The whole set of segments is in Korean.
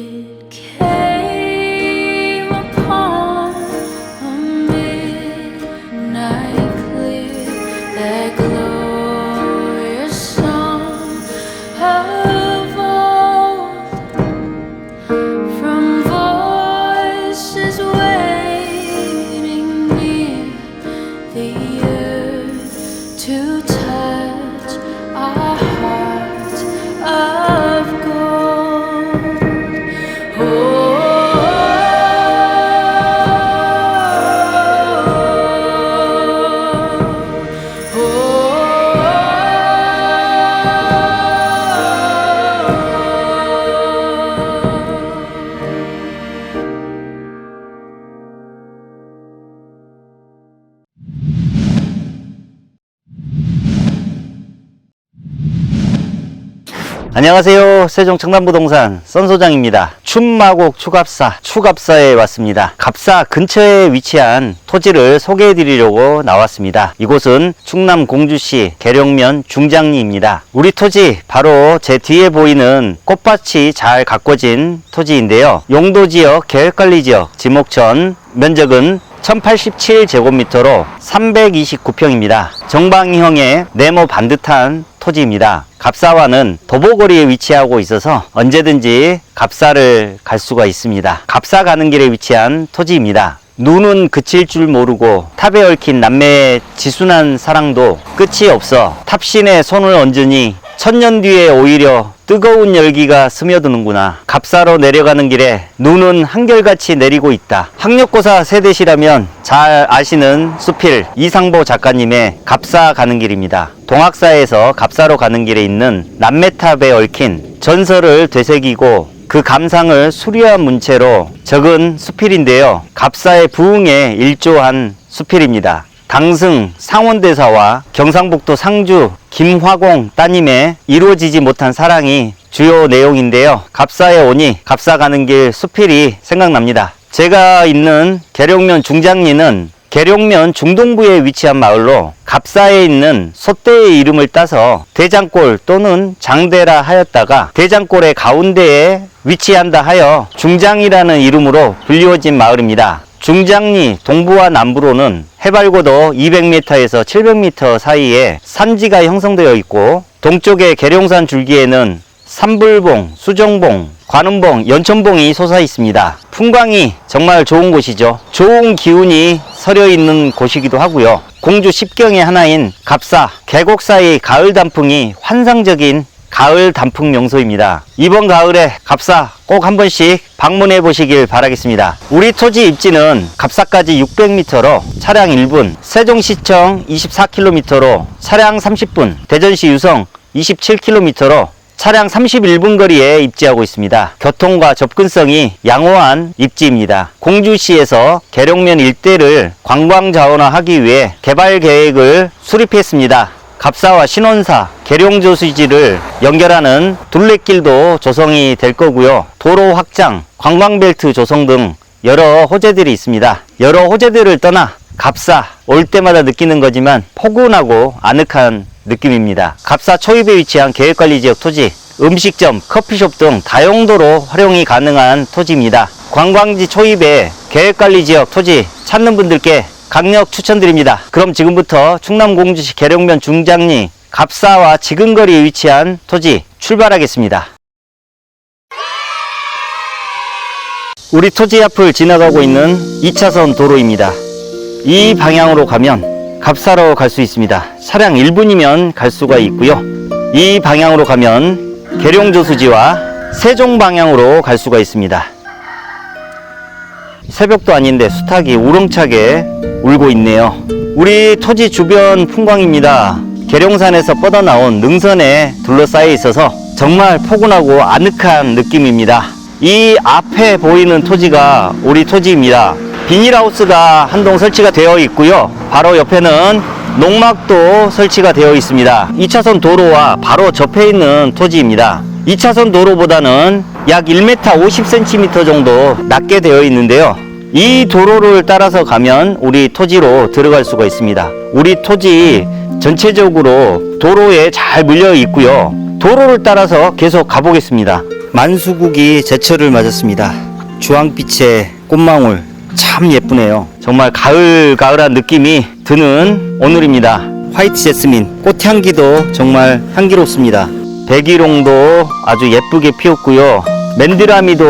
it 안녕하세요. 세종 청담부동산 썬소장입니다. 춘마곡 추갑사, 추갑사에 왔습니다. 갑사 근처에 위치한 토지를 소개해 드리려고 나왔습니다. 이곳은 충남 공주시 계룡면 중장리입니다. 우리 토지 바로 제 뒤에 보이는 꽃밭이 잘 가꿔진 토지인데요. 용도지역, 계획관리지역, 지목천, 면적은 1087제곱미터로 329평입니다. 정방형의 네모 반듯한 토지입니다. 갑사와는 도보거리에 위치하고 있어서 언제든지 갑사를 갈 수가 있습니다. 갑사 가는 길에 위치한 토지입니다. 눈은 그칠 줄 모르고 탑에 얽힌 남매의 지순한 사랑도 끝이 없어 탑신에 손을 얹으니 천년 뒤에 오히려 뜨거운 열기가 스며드는구나. 갑사로 내려가는 길에 눈은 한결같이 내리고 있다. 학력고사 세대시라면 잘 아시는 수필 이상보 작가님의 갑사 가는 길입니다. 동학사에서 갑사로 가는 길에 있는 남매탑에 얽힌 전설을 되새기고 그 감상을 수려한 문체로 적은 수필인데요. 갑사의 부흥에 일조한 수필입니다. 당승 상원대사와 경상북도 상주 김화공 따님의 이루어지지 못한 사랑이 주요 내용인데요. 갑사에 오니 갑사 가는 길 수필이 생각납니다. 제가 있는 계룡면 중장리는 계룡면 중동부에 위치한 마을로 갑사에 있는 소떼의 이름을 따서 대장골 또는 장대라 하였다가 대장골의 가운데에 위치한다 하여 중장이라는 이름으로 불리워진 마을입니다. 중장리 동부와 남부로는 해발고도 200m에서 700m 사이에 산지가 형성되어 있고 동쪽의 계룡산 줄기에는 삼불봉, 수정봉, 관음봉, 연천봉이 솟아 있습니다. 풍광이 정말 좋은 곳이죠. 좋은 기운이 서려 있는 곳이기도 하고요. 공주 십경의 하나인 갑사, 계곡사의 가을 단풍이 환상적인 가을 단풍 명소입니다. 이번 가을에 갑사 꼭 한 번씩 방문해 보시길 바라겠습니다. 우리 토지 입지는 갑사까지 600m로 차량 1분, 세종시청 24km로 차량 30분, 대전시 유성 27km로 차량 31분 거리에 입지하고 있습니다. 교통과 접근성이 양호한 입지입니다. 공주시에서 계룡면 일대를 관광 자원화하기 위해 개발 계획을 수립했습니다. 갑사와 신원사, 계룡조수지를 연결하는 둘레길도 조성이 될 거고요. 도로 확장, 관광벨트 조성 등 여러 호재들이 있습니다. 여러 호재들을 떠나 갑사 올 때마다 느끼는 거지만 포근하고 아늑한 느낌입니다. 갑사 초입에 위치한 계획관리지역 토지, 음식점, 커피숍 등 다용도로 활용이 가능한 토지입니다. 관광지 초입에 계획관리지역 토지 찾는 분들께 강력 추천드립니다. 그럼 지금부터 충남 공주시 계룡면 중장리 갑사와 지근거리에 위치한 토지 출발하겠습니다. 우리 토지 앞을 지나가고 있는 2차선 도로입니다. 이 방향으로 가면 갑사로 갈수 있습니다. 차량 1분이면 갈 수가 있고요. 이 방향으로 가면 계룡조수지와 세종 방향으로 갈 수가 있습니다. 새벽도 아닌데 수탉이 우렁차게 울고 있네요. 우리 토지 주변 풍광입니다. 계룡산에서 뻗어나온 능선에 둘러싸여 있어서 정말 포근하고 아늑한 느낌입니다. 이 앞에 보이는 토지가 우리 토지입니다. 비닐하우스가 한동 설치가 되어 있고요. 바로 옆에는 농막도 설치가 되어 있습니다. 2차선 도로와 바로 접해 있는 토지입니다. 2차선 도로보다는 약 1m 50cm 정도 낮게 되어 있는데요. 이 도로를 따라서 가면 우리 토지로 들어갈 수가 있습니다. 우리 토지 전체적으로 도로에 잘 물려 있고요. 도로를 따라서 계속 가보겠습니다. 만수국이 제철을 맞았습니다. 주황빛의 꽃망울 참 예쁘네요. 정말 가을 가을한 느낌이 드는 오늘입니다. 화이트 제스민 꽃향기도 정말 향기롭습니다. 백일홍도 아주 예쁘게 피었고요. 맨드라미도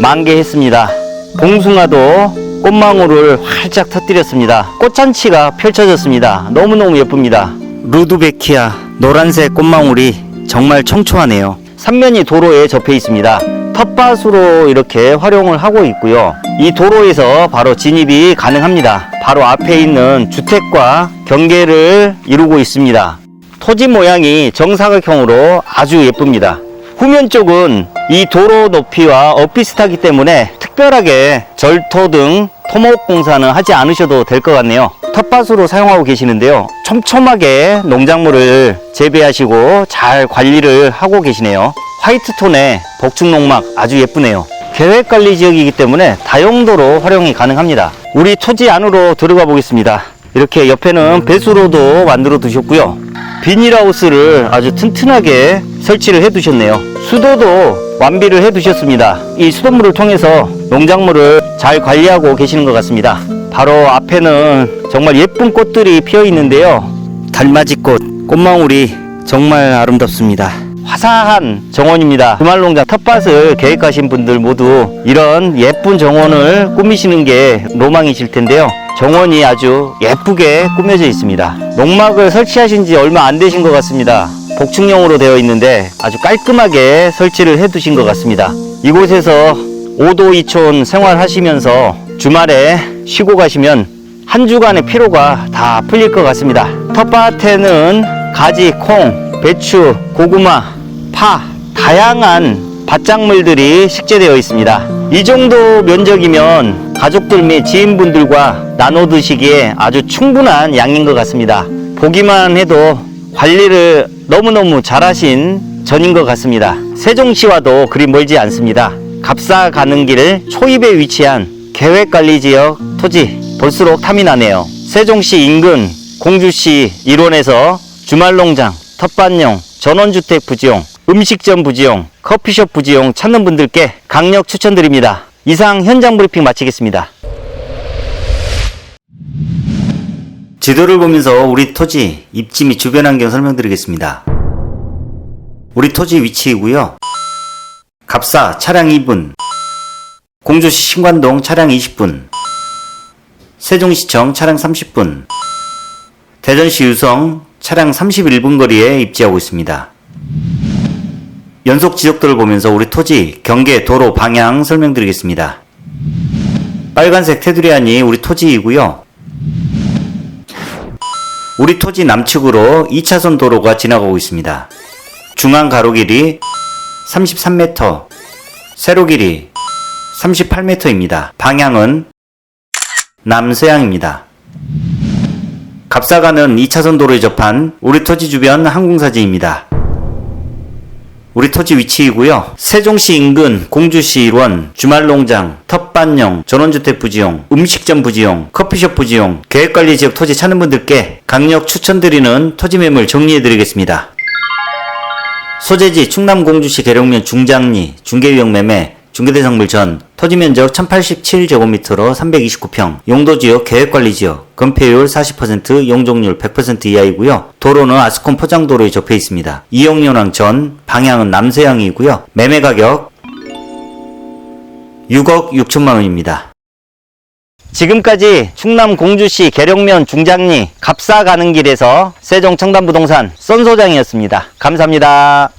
만개했습니다. 봉숭아도 꽃망울을 활짝 터뜨렸습니다. 꽃잔치가 펼쳐졌습니다. 너무너무 예쁩니다. 루드베키아 노란색 꽃망울이 정말 청초하네요. 삼면이 도로에 접해 있습니다. 텃밭으로 이렇게 활용을 하고 있고요. 이 도로에서 바로 진입이 가능합니다. 바로 앞에 있는 주택과 경계를 이루고 있습니다. 토지 모양이 정사각형으로 아주 예쁩니다. 후면 쪽은 이 도로 높이와 엇비슷하기 때문에 특별하게 절토 등 토목 공사는 하지 않으셔도 될 것 같네요. 텃밭으로 사용하고 계시는데요. 촘촘하게 농작물을 재배하시고 잘 관리를 하고 계시네요. 화이트 톤의 복층 농막 아주 예쁘네요. 계획 관리 지역이기 때문에 다용도로 활용이 가능합니다. 우리 토지 안으로 들어가 보겠습니다. 이렇게 옆에는 배수로도 만들어 두셨고요. 비닐하우스를 아주 튼튼하게 설치를 해 두셨네요. 수도도 완비를 해 두셨습니다. 이 수돗물을 통해서 농작물을 잘 관리하고 계시는 것 같습니다. 바로 앞에는 정말 예쁜 꽃들이 피어 있는데요. 달맞이꽃, 꽃망울이 정말 아름답습니다. 화사한 정원입니다. 주말농장 텃밭을 계획하신 분들 모두 이런 예쁜 정원을 꾸미시는 게 로망이실 텐데요. 정원이 아주 예쁘게 꾸며져 있습니다. 농막을 설치하신 지 얼마 안 되신 것 같습니다. 복층형으로 되어 있는데 아주 깔끔하게 설치를 해 두신 것 같습니다. 이곳에서 5도 2촌 생활하시면서 주말에 쉬고 가시면 한 주간의 피로가 다 풀릴 것 같습니다. 텃밭에는 가지, 콩, 배추, 고구마, 파, 다양한 밭작물들이 식재되어 있습니다. 이 정도 면적이면 가족들 및 지인분들과 나눠 드시기에 아주 충분한 양인 것 같습니다. 보기만 해도 관리를 너무너무 잘하신 전인 것 같습니다. 세종시와도 그리 멀지 않습니다. 갑사 가는 길 초입에 위치한 계획관리지역 토지 볼수록 탐이 나네요. 세종시 인근 공주시 일원에서 주말농장, 텃밭용, 전원주택 부지용, 음식점 부지용, 커피숍 부지용 찾는 분들께 강력 추천드립니다. 이상 현장 브리핑 마치겠습니다. 지도를 보면서 우리 토지 입지 및 주변 환경 설명드리겠습니다. 우리 토지 위치이고요. 갑사 차량 2분, 공주시 신관동 차량 20분, 세종시청 차량 30분, 대전시 유성 차량 31분 거리에 입지하고 있습니다. 연속 지적도를 보면서 우리 토지, 경계, 도로, 방향 설명드리겠습니다. 빨간색 테두리안이 우리 토지이고요. 우리 토지 남측으로 2차선 도로가 지나가고 있습니다. 중앙 가로 길이 33m, 세로 길이 38m입니다. 방향은 남서향입니다. 갑사가는 2차선 도로에 접한 우리 토지 주변 항공사지입니다. 우리 토지 위치이고요. 세종시 인근 공주시 일원 주말농장, 텃밭용, 전원주택 부지용, 음식점 부지용, 커피숍 부지용, 계획관리 지역 토지 찾는 분들께 강력 추천드리는 토지 매물 정리해드리겠습니다. 소재지 충남 공주시 계룡면 중장리 중개위용 매매 중개대상물 전 토지 면적 1087제곱미터로 329평 용도지역 계획관리지역 건폐율 40% 용적률 100% 이하이고요. 도로는 아스콘 포장도로에 접해 있습니다. 이용연항 전 방향은 남서향이고요. 매매가격 6억 6천만 원입니다. 지금까지 충남 공주시 계룡면 중장리 갑사 가는 길에서 세종 청담부동산 썬 소장이었습니다. 감사합니다